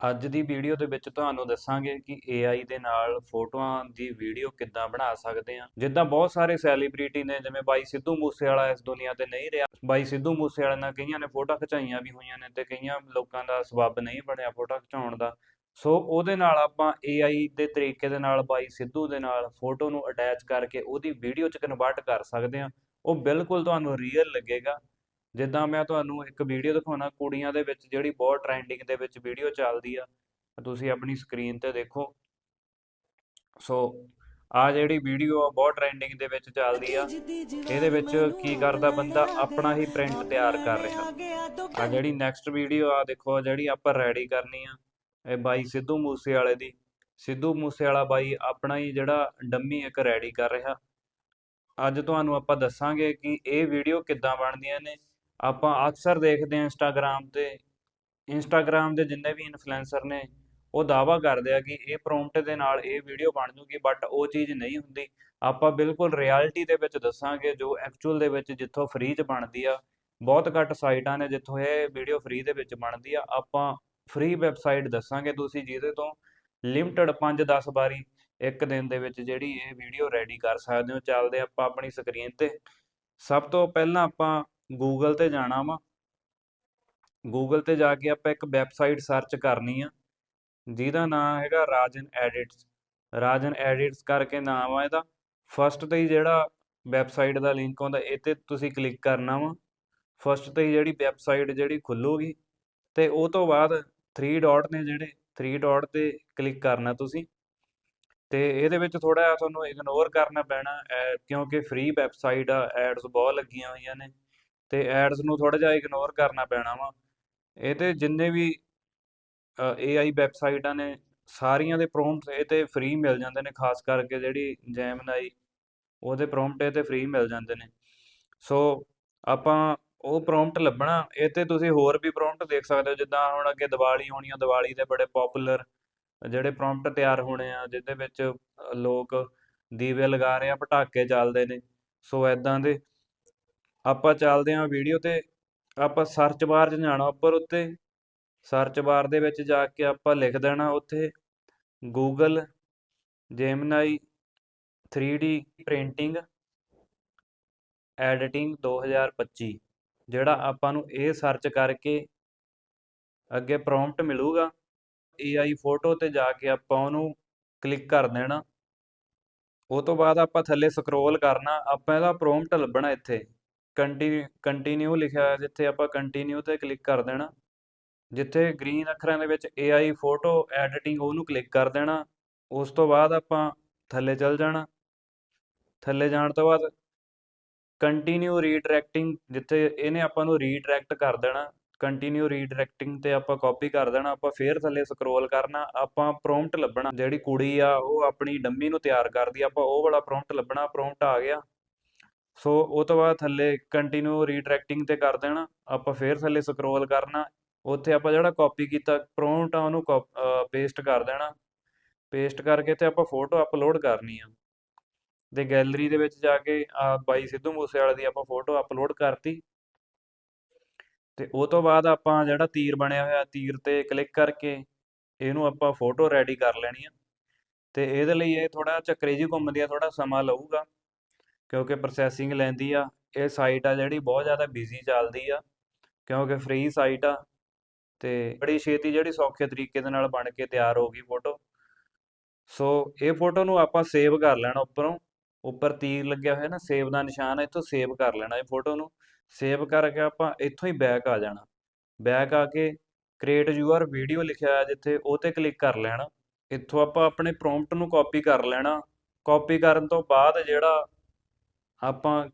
ਅੱਜ ਦੀ ਵੀਡੀਓ ਦੇ ਵਿੱਚ ਤੁਹਾਨੂੰ ਦੱਸਾਂਗੇ ਕਿ AI ਦੇ ਨਾਲ ਫੋਟੋਆਂ ਦੀ ਵੀਡੀਓ ਕਿੱਦਾਂ ਬਣਾ ਸਕਦੇ ਹਾਂ। ਜਿੱਦਾਂ ਬਹੁਤ ਸਾਰੇ ਸੈਲੀਬ੍ਰਿਟੀ ਨੇ, ਜਿਵੇਂ ਬਾਈ ਸਿੱਧੂ ਮੂਸੇਵਾਲਾ ਇਸ ਦੁਨੀਆ ਤੇ ਨਹੀਂ ਰਿਹਾ। ਬਾਈ ਸਿੱਧੂ ਮੂਸੇਵਾਲੇ ਨਾਲ ਕਈਆਂ ਨੇ ਫੋਟੋ ਖਿਚਾਈਆਂ ਵੀ ਹੋਈਆਂ ਨੇ ਤੇ ਕਈਆਂ ਲੋਕਾਂ ਦਾ ਸਬੱਬ ਨਹੀਂ ਬਣਿਆ ਫੋਟੋ ਖਿਚਾਉਣ ਦਾ। ਸੋ ਉਹਦੇ ਨਾਲ ਆਪਾਂ AI ਦੇ ਤਰੀਕੇ ਦੇ ਨਾਲ, ਬਾਈ ਸਿੱਧੂ ਦੇ ਨਾਲ ਫੋਟੋ ਨੂੰ ਅਟੈਚ ਕਰਕੇ ਉਹਦੀ ਵੀਡੀਓ 'ਚ ਕਨਵਰਟ ਕਰ ਸਕਦੇ ਹਾਂ। ਉਹ ਬਿਲਕੁਲ ਤੁਹਾਨੂੰ ਰੀਅਲ ਲੱਗੇਗਾ। ਜਿੱਦਾਂ ਮੈਂ ਤੁਹਾਨੂੰ ਇੱਕ ਵੀਡੀਓ ਦਿਖਾਉਣਾ, ਕੁੜੀਆਂ ਦੇ ਵਿੱਚ ਜਿਹੜੀ ਬਹੁਤ ਟ੍ਰੈਂਡਿੰਗ ਦੇ ਵਿੱਚ ਵੀਡੀਓ ਚੱਲਦੀ ਆ, ਤੁਸੀਂ ਆਪਣੀ ਸਕਰੀਨ ਤੇ ਦੇਖੋ। ਸੋ ਆ ਜਿਹੜੀ ਵੀਡੀਓ ਆ, ਬਹੁਤ ਟ੍ਰੈਂਡਿੰਗ ਦੇ ਵਿੱਚ ਚੱਲਦੀ ਆ। ਇਹਦੇ ਵਿੱਚ ਕੀ ਕਰਦਾ ਬੰਦਾ? ਆਪਣਾ ਹੀ ਪ੍ਰਿੰਟ ਤਿਆਰ ਕਰ ਰਿਹਾ। ਆ ਜਿਹੜੀ ਨੈਕਸਟ ਵੀਡੀਓ ਆ, ਦੇਖੋ ਜਿਹੜੀ ਆਪਾਂ ਰੈਡੀ ਕਰਨੀ ਆ, ਇਹ ਬਾਈ ਸਿੱਧੂ ਮੂਸੇ ਵਾਲੇ ਦੀ। ਸਿੱਧੂ ਮੂਸੇ ਵਾਲਾ ਬਾਈ ਆਪਣਾ ਹੀ ਜਿਹੜਾ ਡੰਮੀ ਇੱਕ ਰੈਡੀ ਕਰ ਰਿਹਾ। ਅੱਜ ਤੁਹਾਨੂੰ ਆਪਾਂ ਦੱਸਾਂਗੇ ਕਿ ਇਹ ਵੀਡੀਓ ਕਿੱਦਾਂ ਬਣਦੀਆਂ ਨੇ। ਆਪਾਂ ਅਕਸਰ ਦੇਖਦੇ ਹਾਂ ਇੰਸਟਾਗ੍ਰam ਤੇ ਇੰਸਟਾਗ੍ਰam ਦੇ ਜਿੰਨੇ ਵੀ ਇਨਫਲੂਐਂਸਰ ਨੇ, ਉਹ ਦਾਵਾ ਕਰਦੇ ਆ ਕਿ ਇਹ ਪ੍ਰੋਮਪਟ ਦੇ ਨਾਲ ਇਹ ਵੀਡੀਓ ਬਣ ਜੂਗੀ ਬਟ ਉਹ ਚੀਜ਼ ਨਹੀਂ ਹੁੰਦੀ। ਆਪਾਂ ਬਿਲਕੁਲ ਰਿਐਲਿਟੀ ਦੇ ਵਿੱਚ ਦੱਸਾਂਗੇ, ਜੋ ਐਕਚੁਅਲ ਦੇ ਵਿੱਚ ਜਿੱਥੋਂ ਫ੍ਰੀ 'ਚ ਬਣਦੀ ਆ, ਬਹੁਤ ਘੱਟ ਸਾਈਟਾਂ ਨੇ ਜਿੱਥੋਂ ਇਹ ਵੀਡੀਓ ਫ੍ਰੀ ਦੇ ਵਿੱਚ ਬਣਦੀ ਆ। ਆਪਾਂ ਫ੍ਰੀ ਵੈਬਸਾਈਟ ਦੱਸਾਂਗੇ ਤੁਸੀਂ, ਜਿਹਦੇ ਤੋਂ ਲਿਮਟਡ 5-10 ਵਾਰੀ ਇੱਕ ਦਿਨ ਦੇ ਵਿੱਚ ਜਿਹੜੀ ਇਹ ਵੀਡੀਓ ਰੈਡੀ ਕਰ ਸਕਦੇ ਹੋ। ਚੱਲਦੇ ਆਪਾਂ ਆਪਣੀ ਸਕਰੀਨ ਤੇ। ਸਭ ਤੋਂ ਪਹਿਲਾਂ ਆਪਾਂ ਗੂਗਲ ਤੇ ਜਾਣਾ ਵਾ। ਗੂਗਲ ਤੇ ਜਾ ਕੇ ਆਪਾਂ ਇੱਕ ਵੈਬਸਾਈਟ ਸਰਚ ਕਰਨੀ ਆ। ਜਿਹਦਾ ਨਾਮ ਹੈਗਾ ਰਾਜਨ ਐਡਿਟਸ ਰਾਜਨ ਐਡਿਟਸ ਕਰਕੇ ਨਾਮ ਆ ਇਹਦਾ। ਫਸਟ ਤੇ ਹੀ ਜਿਹੜਾ ਵੈਬਸਾਈਟ ਦਾ ਲਿੰਕ ਆਉਂਦਾ, ਇਹ ਤੇ ਤੁਸੀਂ ਕਲਿੱਕ ਕਰਨਾ ਵਾ। ਫਸਟ ਤੇ ਹੀ ਜਿਹੜੀ ਵੈਬਸਾਈਟ ਜਿਹੜੀ ਖੁੱਲੂਗੀ। ਤੇ ਉਹ ਤੋਂ ਬਾਅਦ 3 ਡਾਟ ਨੇ ਜਿਹੜੇ 3 ਡਾਟ ਤੇ ਕਲਿੱਕ ਕਰਨਾ ਤੁਸੀਂ। ਤੇ ਇਹਦੇ ਵਿੱਚ ਥੋੜਾ ਜਿਹਾ ਤੁਹਾਨੂੰ ਇਗਨੋਰ ਕਰਨਾ ਪੈਣਾ ਐ- ਕਿਉਂਕਿ ਫ੍ਰੀ ਵੈਬਸਾਈਟ ਆ ਐਡਸ ਬਹੁਤ ਲੱਗੀਆਂ ਹੋਈਆਂ ਨੇ। ਤੇ ਐਡਸ ਨੂੰ ਥੋੜਾ ਜਿਹਾ ਇਗਨੋਰ ਕਰਨਾ ਪੈਣਾ ਵਾ। ਇਹ ਤੇ ਜਿੰਨੇ ਵੀ AI ਵੈਬਸਾਈਟਾਂ ਨੇ, ਸਾਰੀਆਂ ਦੇ ਪ੍ਰੋਮਪਟ ਇਹ ਤੇ ਫ੍ਰੀ ਮਿਲ ਜਾਂਦੇ ਨੇ, ਖਾਸ ਕਰਕੇ ਜਿਹੜੀ ਜੈਮਨਾਈ ਉਹਦੇ ਪ੍ਰੋਮਪਟ ਇਹ ਤੇ ਫ੍ਰੀ ਮਿਲ ਜਾਂਦੇ ਨੇ। ਸੋ ਆਪਾਂ ਉਹ ਪ੍ਰੋਮਪਟ ਲੱਭਣਾ, ਇਹ ਤੇ ਤੁਸੀਂ ਹੋਰ ਵੀ ਪ੍ਰੋਮਪਟ ਦੇਖ ਸਕਦੇ ਹੋ, ਜਿੱਦਾਂ ਹੁਣ ਅੱਗੇ ਦੀਵਾਲੀ ਹੋਣੀ ਆ, ਦੀਵਾਲੀ ਦੇ ਬੜੇ ਪਪੂਲਰ ਜਿਹੜੇ ਪ੍ਰੋਮਪਟ ਤਿਆਰ ਹੋਣੇ ਆ, ਜਿਹਦੇ ਵਿੱਚ ਲੋਕ ਦੀਵੇ ਲਗਾ ਰਹੇ ਆ, ਪਟਾਕੇ ਚੱਲਦੇ ਨੇ। ਸੋ ਐਦਾਂ ਦੇ ਆਪਾਂ ਚੱਲਦੇ ਹਾਂ ਵੀਡੀਓ ਤੇ, ਆਪਾਂ ਸਰਚ ਬਾਰ 'ਚ ਜਾਣਾ ਉੱਪਰ ਉੱਤੇ। ਸਰਚ ਬਾਰ ਦੇ ਵਿੱਚ ਜਾ ਕੇ ਆਪਾਂ ਲਿਖ ਦੇਣਾ ਉੱਥੇ Google Gemini 3D printing editing 2025 ਜਿਹੜਾ ਆਪਾਂ ਨੂੰ ਇਹ ਸਰਚ ਕਰਕੇ ਅੱਗੇ ਪ੍ਰੋਮਪਟ ਮਿਲੂਗਾ। AI ਫੋਟੋ ਤੇ ਜਾ ਕੇ ਆਪਾਂ ਉਹਨੂੰ ਕਲਿੱਕ ਕਰ ਦੇਣਾ। ਉਹ ਤੋਂ ਬਾਅਦ ਆਪਾਂ ਥੱਲੇ ਸਕਰੋਲ ਕਰਨਾ, ਆਪਾਂ ਇਹਦਾ ਪ੍ਰੋਮਪਟ ਲੱਭਣਾ ਇੱਥੇ। ਕੰਟੀਨਿਊ ਕੰਟੀਨਿਊ ਲਿਖਿਆ ਹੋਇਆ, ਜਿੱਥੇ ਆਪਾਂ ਕੰਟੀਨਿਊ ਤੇ ਕਲਿੱਕ ਕਰ ਦੇਣਾ, ਜਿੱਥੇ ਗ੍ਰੀਨ ਅੱਖਰਾਂ ਦੇ ਵਿੱਚ AI ਫੋਟੋ ਐਡੀਟਿੰਗ ਉਹਨੂੰ ਕਲਿੱਕ ਕਰ ਦੇਣਾ, ਉਸ ਤੋਂ ਬਾਅਦ ਆਪਾਂ ਥੱਲੇ ਚੱਲ ਜਾਣਾ, ਥੱਲੇ ਜਾਣ ਤੋਂ ਬਾਅਦ ਕੰਟੀਨਿਊ ਰੀਡਾਇਰੈਕਟਿੰਗ ਜਿੱਥੇ ਇਹਨੇ ਆਪਾਂ ਨੂੰ ਰੀਡਾਇਰੈਕਟ ਕਰ ਦੇਣਾ ਕੰਟੀਨਿਊ ਰੀਡਾਇਰੈਕਟਿੰਗ ਤੇ ਆਪਾਂ ਕਾਪੀ ਕਰ ਦੇਣਾ, ਆਪਾਂ ਫੇਰ ਥੱਲੇ ਸਕਰੋਲ ਕਰਨਾ, ਆਪਾਂ ਪ੍ਰੋਮਪਟ ਲੱਭਣਾ, ਜਿਹੜੀ ਕੁੜੀ ਆ, ਉਹ ਆਪਣੀ ਡੰਮੀ ਨੂੰ ਤਿਆਰ ਕਰਦੀ ਆ, ਆਪਾਂ ਉਹ ਵਾਲਾ ਪ੍ਰੋਮਪਟ ਲੱਭਣਾ ਪ੍ਰੋਮਪਟ ਆ ਗਿਆ ਸੋ ਉਹ ਤੋਂ ਬਾਅਦ ਥੱਲੇ ਕੰਟੀਨਿਊ ਰੀਡਾਇਰੈਕਟਿੰਗ ਤੇ ਕਰ ਦੇਣਾ, ਆਪਾਂ ਫੇਰ ਥੱਲੇ ਸਕਰੋਲ ਕਰਨਾ, ਉੱਥੇ ਆਪਾਂ ਜਿਹੜਾ ਕਾਪੀ ਕੀਤਾ ਪ੍ਰੋਮਪਟ ਆ ਉਹਨੂੰ ਪੇਸਟ ਕਰ ਦੇਣਾ ਪੇਸਟ ਕਰਕੇ ਤੇ ਆਪਾਂ ਫੋਟੋ ਅਪਲੋਡ ਕਰਨੀ ਆ। ਤੇ ਗੈਲਰੀ ਦੇ ਵਿੱਚ ਜਾ ਕੇ ਆ ਬਾਈ ਸਿੱਧੂ ਮੂਸੇਵਾਲੇ ਦੀ ਆਪਾਂ ਫੋਟੋ ਅਪਲੋਡ ਕਰਤੀ। ਤੇ ਉਹ ਤੋਂ ਬਾਅਦ ਆਪਾਂ ਜਿਹੜਾ ਤੀਰ ਬਣਿਆ ਹੋਇਆ, ਤੀਰ ਤੇ ਕਲਿੱਕ ਕਰਕੇ ਇਹਨੂੰ ਆਪਾਂ ਫੋਟੋ ਰੈਡੀ ਕਰ ਲੈਣੀ ਆ। ਤੇ ਇਹਦੇ ਲਈ ਇਹ ਥੋੜਾ ਚੱਕਰੇ ਜੀ ਘੁੰਮਦੀ ਆ ਥੋੜਾ ਸਮਾਂ ਲਊਗਾ। ਕਿਉਂਕਿ ਪ੍ਰੋਸੈਸਿੰਗ ਲੈਂਦੀ ਆ, ਇਹ ਸਾਈਟ ਆ ਜਿਹੜੀ ਬਹੁਤ ਜ਼ਿਆਦਾ ਬਿਜ਼ੀ ਚੱਲਦੀ ਆ, ਕਿਉਂਕਿ ਫ੍ਰੀ ਸਾਈਟ ਆ ਤੇ ਬੜੀ ਛੇਤੀ ਜਿਹੜੀ ਸੌਖੇ ਤਰੀਕੇ ਦੇ ਨਾਲ ਬਣ ਕੇ ਤਿਆਰ ਹੋ ਗਈ ਫੋਟੋ ਸੋ ਇਹ ਫੋਟੋ ਨੂੰ ਆਪਾਂ ਸੇਵ ਕਰ ਲੈਣਾ ਉੱਪਰੋਂ, ਉੱਪਰ ਤੀਰ ਲੱਗਿਆ ਹੋਇਆ ਨਾ ਸੇਵ ਦਾ ਨਿਸ਼ਾਨ ਹੈ ਇੱਥੋਂ ਸੇਵ ਕਰ ਲੈਣਾ ਇਹ ਫੋਟੋ ਨੂੰ। ਸੇਵ ਕਰਕੇ ਆਪਾਂ ਇੱਥੋਂ ਹੀ ਬੈਕ ਆ ਜਾਣਾ। ਬੈਕ ਆ ਕੇ ਕ੍ਰੀਏਟ ਯੂਅਰ ਵੀਡੀਓ ਲਿਖਿਆ ਹੋਇਆ ਜਿੱਥੇ, ਉਹ ਤੇ ਕਲਿੱਕ ਕਰ ਲੈਣਾ। ਇੱਥੋਂ ਆਪਾਂ ਆਪਣੇ ਪ੍ਰੋਮਪਟ ਨੂੰ ਕਾਪੀ ਕਰ ਲੈਣਾ। ਕਾਪੀ ਕਰਨ ਤੋਂ ਬਾਅਦ ਜਿਹੜਾ ਆਪਾਂ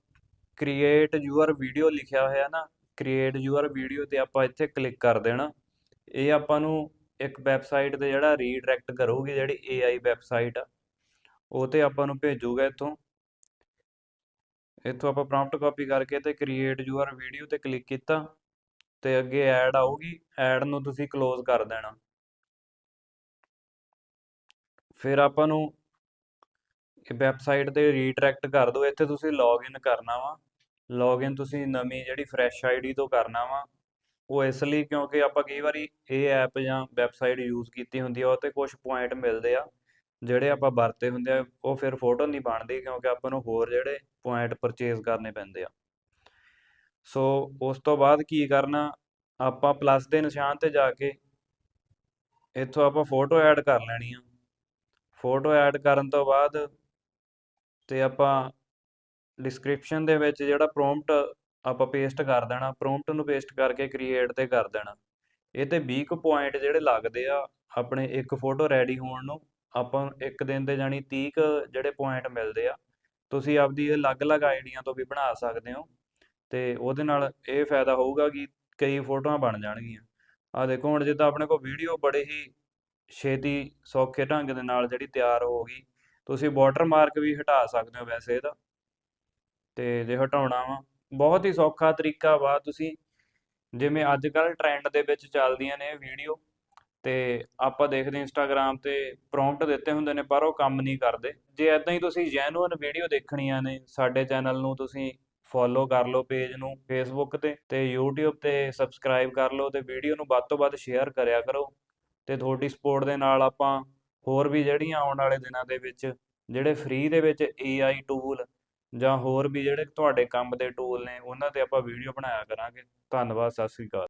ਕ੍ਰੀਏਟ ਯੂਅਰ ਵੀਡੀਓ ਲਿਖਿਆ ਹੋਇਆ ਨਾ ਕ੍ਰੀਏਟ ਯੂਅਰ ਵੀਡੀਓ ਤੇ ਆਪਾਂ ਇੱਥੇ ਕਲਿੱਕ ਕਰ ਦੇਣਾ। ਇਹ ਆਪਾਂ ਨੂੰ ਇੱਕ ਵੈਬਸਾਈਟ ਤੇ ਜਿਹੜਾ ਰੀਡਾਇਰੈਕਟ ਕਰੂਗੀ, ਜਿਹੜੀ AI ਵੈਬਸਾਈਟ ਆ, ਉਹ ਤੇ ਆਪਾਂ ਨੂੰ ਭੇਜੂਗਾ ਇੱਥੋਂ। ਇੱਥੋਂ ਆਪਾਂ ਪ੍ਰੌਂਪਟ ਕਾਪੀ ਕਰਕੇ ਤੇ ਕ੍ਰੀਏਟ ਯੂਅਰ ਵੀਡੀਓ ਤੇ ਕਲਿੱਕ ਕੀਤਾ, ਤੇ ਅੱਗੇ ਐਡ ਆਊਗੀ। ਐਡ ਨੂੰ ਤੁਸੀਂ ক্লোਜ਼ ਕਰ ਦੇਣਾ। ਫਿਰ ਆਪਾਂ ਨੂੰ ਵੈਬਸਾਈਟ ਤੇ ਰੀਡਾਇਰੈਕਟ ਕਰ ਦਿਓ ਇੱਥੇ ਤੁਸੀਂ ਲੌਗਇਨ ਕਰਨਾ ਵਾ। ਲੌਗਇਨ ਤੁਸੀਂ ਨਵੀਂ ਜਿਹੜੀ ਫਰੈਸ਼ ਆਈਡੀ ਤੋਂ ਕਰਨਾ ਵਾ। ਉਹ ਇਸ ਲਈ ਕਿਉਂਕਿ ਆਪਾਂ ਕਈ ਵਾਰੀ ਇਹ ਐਪ ਜਾਂ ਵੈਬਸਾਈਟ ਯੂਜ਼ ਕੀਤੀ ਹੁੰਦੀ ਆ ਉਹ ਤੇ ਕੁਝ ਪੁਆਇੰਟ ਮਿਲਦੇ ਆ, ਜਿਹੜੇ ਆਪਾਂ ਵਰਤੇ ਹੁੰਦੇ ਆ, ਉਹ ਫਿਰ ਫੋਟੋ ਨਹੀਂ ਬਣਦੀ ਕਿਉਂਕਿ ਆਪਾਂ ਨੂੰ ਹੋਰ ਜਿਹੜੇ ਪੁਆਇੰਟ ਪਰਚੇਜ਼ ਕਰਨੇ ਪੈਂਦੇ ਆ। ਸੋ ਉਸ ਤੋਂ ਬਾਅਦ ਕੀ ਕਰਨਾ, ਆਪਾਂ ਪਲੱਸ ਦੇ ਨਿਸ਼ਾਨ ਤੇ ਜਾ ਕੇ ਇੱਥੋਂ ਆਪਾਂ ਫੋਟੋ ਐਡ ਕਰ ਲੈਣੀ ਆ। ਫੋਟੋ ਐਡ ਕਰਨ ਤੋਂ ਬਾਅਦ ਤੇ ਆਪਾਂ ਡਿਸਕ੍ਰਿਪਸ਼ਨ ਦੇ ਵਿੱਚ ਜਿਹੜਾ ਪ੍ਰੋਮਪਟ ਆਪਾਂ ਪੇਸਟ ਕਰ ਦੇਣਾ ਪ੍ਰੋਮਪਟ ਨੂੰ ਪੇਸਟ ਕਰਕੇ ਕ੍ਰੀਏਟ ਤੇ ਕਰ ਦੇਣਾ। ਇਹ ਤੇ 20 ਕੁ ਪੁਆਇੰਟ ਜਿਹੜੇ ਲੱਗਦੇ ਆ, ਆਪਣੇ ਇੱਕ ਫੋਟੋ ਰੈਡੀ ਹੋਣ ਨੂੰ, ਆਪਾਂ ਇੱਕ ਦਿਨ ਦੇ ਜਾਣੀ 30 ਕੁ ਜਿਹੜੇ ਪੁਆਇੰਟ ਮਿਲਦੇ ਆ, ਤੁਸੀਂ ਆਪਦੀ ਅਲੱਗ-ਅਲੱਗ ਆਈਡੀਆਂ ਤੋਂ ਵੀ ਬਣਾ ਸਕਦੇ ਹੋ। ਤੇ ਉਹਦੇ ਨਾਲ ਇਹ ਫਾਇਦਾ ਹੋਊਗਾ ਕਿ ਕਈ ਫੋਟੋਆਂ ਬਣ ਜਾਣਗੀਆਂ। ਆ ਦੇਖੋ, ਹੁਣ ਜਿੱਦਾਂ ਆਪਣੇ ਕੋਲ ਵੀਡੀਓ ਬੜੇ ਹੀ ਛੇਤੀ ਸੌਖੇ ਢੰਗ ਦੇ ਨਾਲ ਜਿਹੜੀ ਤਿਆਰ ਹੋ ਗਈ ਤੁਸੀਂ ਵਾਟਰ ਮਾਰਕ ਵੀ ਹਟਾ ਸਕਦੇ ਹੋ ਵੈਸੇ ਇਹਦਾ ਤੇ ਜੇ ਹਟਾਉਣਾ ਵਾ, ਬਹੁਤ ਹੀ ਸੌਖਾ ਤਰੀਕਾ ਵਾ ਤੁਸੀਂ, ਜਿਵੇਂ ਅੱਜ ਕੱਲ ਟ੍ਰੈਂਡ ਦੇ ਵਿੱਚ ਚੱਲਦੀਆਂ ਨੇ ਵੀਡੀਓ ਤੇ ਆਪਾਂ ਦੇਖਦੇ ਇੰਸਟਾਗ੍ਰam ਤੇ ਪ੍ਰੌਂਪਟ ਦਿੱਤੇ ਹੁੰਦੇ ਨੇ, ਪਰ ਉਹ ਕੰਮ ਨਹੀਂ ਕਰਦੇ। ਜੇ ਐਦਾਂ ਹੀ ਤੁਸੀਂ ਜੈਨੂਅਨ ਵੀਡੀਓ ਦੇਖਣੀਆਂ ਨੇ, ਸਾਡੇ ਚੈਨਲ ਨੂੰ ਤੁਸੀਂ ਫੋਲੋ ਕਰ ਲਓ ਪੇਜ ਨੂੰ ਫੇਸਬੁੱਕ ਤੇ ਤੇ YouTube ਤੇ ਸਬਸਕ੍ਰਾਈਬ ਕਰ ਲਓ, ਤੇ ਵੀਡੀਓ ਨੂੰ ਵੱਧ ਤੋਂ ਵੱਧ ਸ਼ੇਅਰ ਕਰਿਆ ਕਰੋ। ਤੇ ਤੁਹਾਡੀ ਸਪੋਰਟ ਦੇ ਨਾਲ ਆਪਾਂ ਹੋਰ ਵੀ ਜਿਹੜੀਆਂ ਆਉਣ ਵਾਲੇ ਦਿਨਾਂ ਦੇ ਵਿੱਚ, ਜਿਹੜੇ ਫ੍ਰੀ ਦੇ ਵਿੱਚ AI ਟੂਲ ਜਾਂ ਹੋਰ ਵੀ ਜਿਹੜੇ ਤੁਹਾਡੇ ਕੰਮ ਦੇ ਟੂਲ ਨੇ, ਉਹਨਾਂ ਤੇ ਆਪਾਂ ਵੀਡੀਓ ਬਣਾਇਆ ਕਰਾਂਗੇ। ਧੰਨਵਾਦ, ਸਤਿ ਸ੍ਰੀ ਅਕਾਲ।